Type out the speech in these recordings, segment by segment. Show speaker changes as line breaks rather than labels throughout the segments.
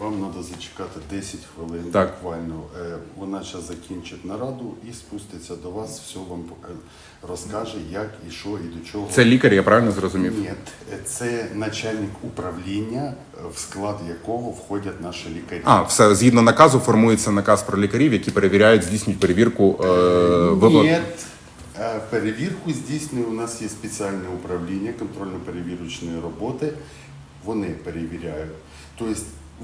Вам треба зачекати 10 хвилин
Так.
буквально. Е, Вона зараз закінчить нараду і спуститься до вас, все вам е, розкаже, як і що, і до чого.
Це лікар, я правильно зрозумів?
Ні, це начальник управління, е, в склад якого входять наші лікарі.
А, все згідно наказу формується наказ про лікарів, які перевіряють, здійснюють перевірку е, виплат.
Ні, перевірку здійснює у нас є спеціальне управління контрольно-перевірочної роботи. Вони перевіряють. Тобто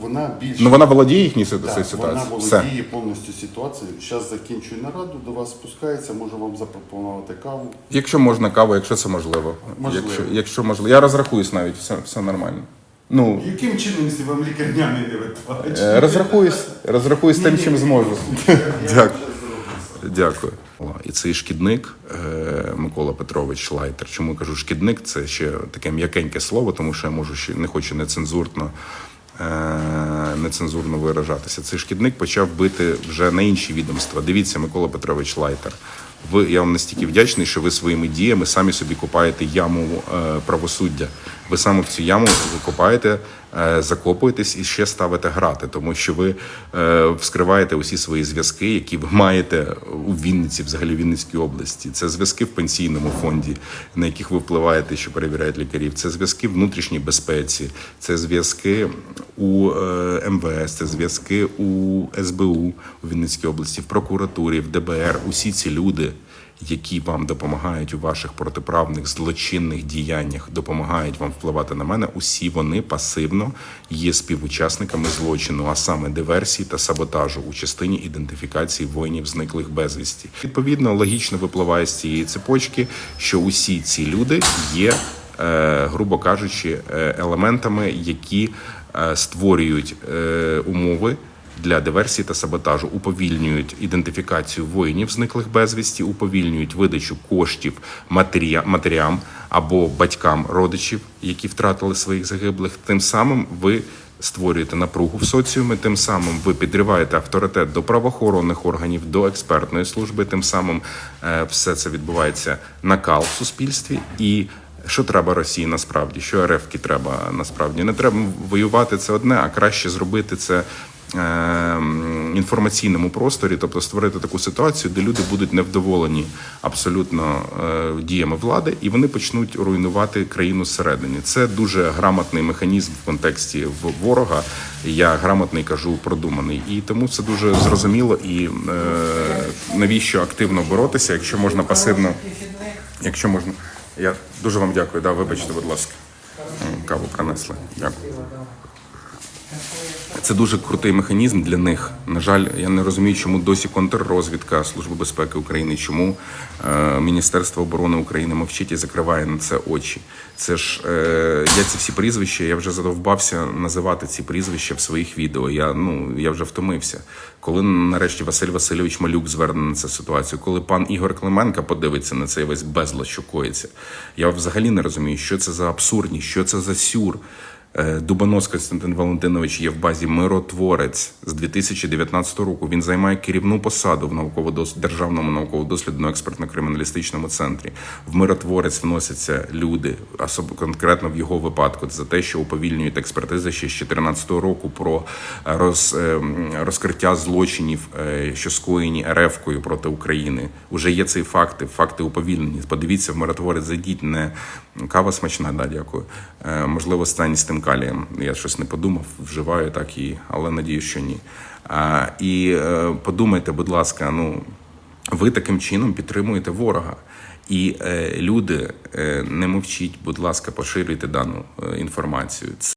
вона більше
Ну вона володіє їхньою ситу-
Так, вона
ситуацією.
володіє
Все.
повністю ситуацією. Зараз закінчую нараду, до вас спускається, можу вам запропонувати каву.
Якщо можна каву, якщо це можливо.
Можливо.
Якщо, якщо можливо. Я розрахуюсь навіть, все, все нормально. Ну,
Яким чином, якщо вам лікарняний не виплачує?
е, розрахуюсь, розрахуюсь тим, чим зможу. Дякую. Дякую. І цей шкідник е, Микола Петрович Лайтер. Чому я кажу шкідник? Це ще таке м'якеньке слово, тому що я можу ще не хочу нецензурно. Е, Нецензурно виражатися. Цей шкідник почав бити вже на інші відомства. Дивіться, Микола Петрович Лайтер. Ви я вам настільки вдячний, що ви своїми діями самі собі купаєте яму е, правосуддя. Ви саме в цю яму копаєте, е, закопуєтесь і ще ставите грати, тому що ви е, вскриваєте усі свої зв'язки, які ви маєте у Вінниці, взагалі в Вінницькій області. Це зв'язки в пенсійному фонді, на яких ви впливаєте, що перевіряють лікарів. Це зв'язки в внутрішній безпеці, це зв'язки у е, МВС, це зв'язки у СБУ у Вінницькій області, в прокуратурі, в ДБР. Усі ці люди які вам допомагають у ваших протиправних злочинних діяннях, допомагають вам впливати на мене. Усі вони пасивно є співучасниками злочину, а саме диверсії та саботажу у частині ідентифікації воїнів зниклих безвісті. Відповідно, логічно випливає з цієї цепочки, що усі ці люди є, е, грубо кажучи, е, елементами, які е, створюють умови для диверсії та саботажу уповільнюють ідентифікацію воїнів, зниклих безвісті, уповільнюють видачу коштів матерям або батькам родичів, які втратили своїх загиблих. Тим самим ви створюєте напругу в соціумі, тим самим ви підриваєте авторитет до правоохоронних органів, до експертної служби. Тим самим е, все це відбувається накал в суспільстві і. Що треба Росії насправді? Що РФ-ки треба насправді? Не треба воювати це одне, а краще зробити це інформаційному просторі, тобто створити таку ситуацію, де люди будуть невдоволені абсолютно е, діями влади, і вони почнуть руйнувати країну зсередині. Це дуже грамотний механізм в контексті ворога. Я грамотний кажу продуманий, і тому це дуже зрозуміло. І е, навіщо активно боротися, якщо можна пасивно, якщо можна. Я дуже вам дякую. Да, вибачте, будь ласка. Каву принесли. Дякую. Це дуже крутий механізм для них. На жаль, я не розумію, чому досі контррозвідка Служби безпеки України, чому е, Міністерство оборони України мовчить і закриває на це очі. Це ж е, я ці всі прізвища, я вже задовбався називати ці прізвища в своїх відео. Я ну я вже втомився. Коли нарешті Василь Васильович Малюк зверне на цю ситуацію, коли пан Ігор Клименко подивиться на цей весь безлад, що коїться, я взагалі не розумію, що це за абсурдність, що це за сюр. Е, Дубанос Костянтин Валентинович є в базі миротворець з 2019 року. Він займає керівну посаду в науково державному науково-дослідно експертно-криміналістичному центрі. В миротворець вносяться люди, особливо конкретно в його випадку, за те, що уповільнюють експертизи ще з 2014 року про роз, е, розкриття злочинів, е, що скоєні РФ-кою проти України. Уже є ці факти, факти уповільнені. Подивіться в миротворець, зайдіть не кава смачна, да, дякую. Е, можливо, стань з тим калієм. Я щось не подумав, вживаю так і, але надію, що ні. А, і е, подумайте, будь ласка, ну ви таким чином підтримуєте ворога. І е, люди, е, не мовчіть, будь ласка, поширюйте дану е, інформацію.